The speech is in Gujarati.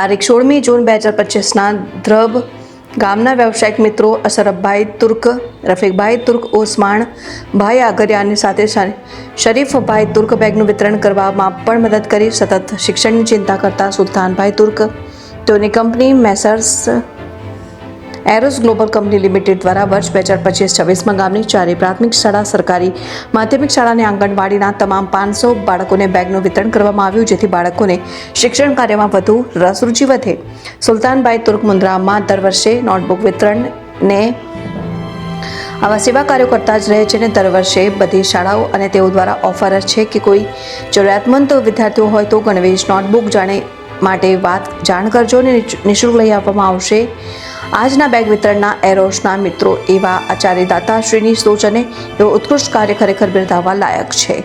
તારીખ સોળમી જૂન બે હજાર પચીસના ધ્રબ ગામના વ્યવસાયિક મિત્રો અશરફભાઈ તુર્ક, રફીકભાઈ તુર્ક ઓસમાણ ભાઈ આગરિયાની સાથે શરીફભાઈ તુર્ક બેગનું વિતરણ કરવામાં પણ મદદ કરી સતત શિક્ષણની ચિંતા કરતા સુલતાનભાઈ તુર્ક. તેઓની company messrs Aeros Global company limited દ્વારા વર્ષ બે હજાર પચીસ છવ્વીસમાં ગામની ચારે પ્રાથમિક શાળા સરકારી માધ્યમિક શાળાની આંગણવાડીના તમામ પાંચસો બાળકોને બેગનું વિતરણ કરવામાં આવ્યું, જેથી બાળકોને શિક્ષણ કાર્યમાં વધુ રસ રુચિ વધે. સુલતાનભાઈ તુર્ક મુન્દ્રામાં દર વર્ષે નોટબુક વિતરણને આવા સેવા કાર્યો કરતા જ રહે છે અને દર વર્ષે બધી શાળાઓ અને તેઓ દ્વારા ઓફર છે કે કોઈ જરૂરિયાતમંદ વિદ્યાર્થીઓ હોય તો ગણવેશ નોટબુક જાણે માટે વાત જાણ કરજો ને, નિઃશુલ્ક લઈ આપવામાં આવશે. આજના બેગ વિતરણના એરોસના મિત્રો એવા આચાર્ય દાતાશ્રીની સોચ અને એવો ઉત્કૃષ્ટ કાર્ય ખરેખર બિરદાવવા લાયક છે.